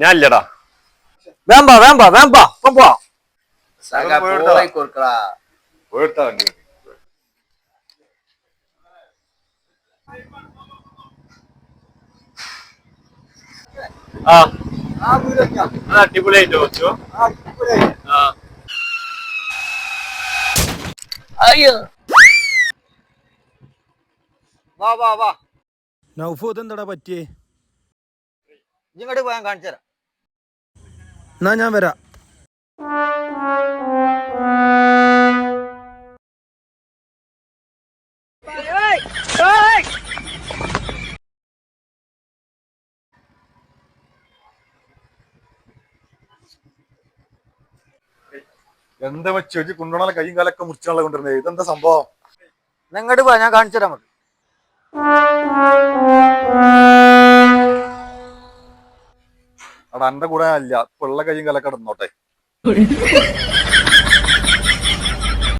ഞാൻ ഇല്ലടാ വേമ്പ വേമ്പ വേമ്പ. ഇപ്പം പോവാം. ആ. അടിപൊളിയായിട്ട് വെച്ചു ആ. അയ്യോ. വാ വാ വാ. നൗഫൂത്ത് എന്താടാ പറ്റിയേ? ഇങ്ങോട്ട് പോയാൻ കാണിച്ചു തരാം. എന്നാ ഞാൻ വരാം. എന്താ വെച്ചു കൊണ്ടുപോണ കൈയും കാലൊക്കെ മുറിച്ചാണല്ലോ കൊണ്ടുവരുന്നത് ഇതെന്താ സംഭവം? ഇങ്ങോട്ട് പോയാ ഞാൻ കാണിച്ചു തരാം നമുക്ക്. അവിടെ അന്റെ കൂടെ അല്ല. പിള്ള കയ്യും കല ഇടന്നോട്ടെ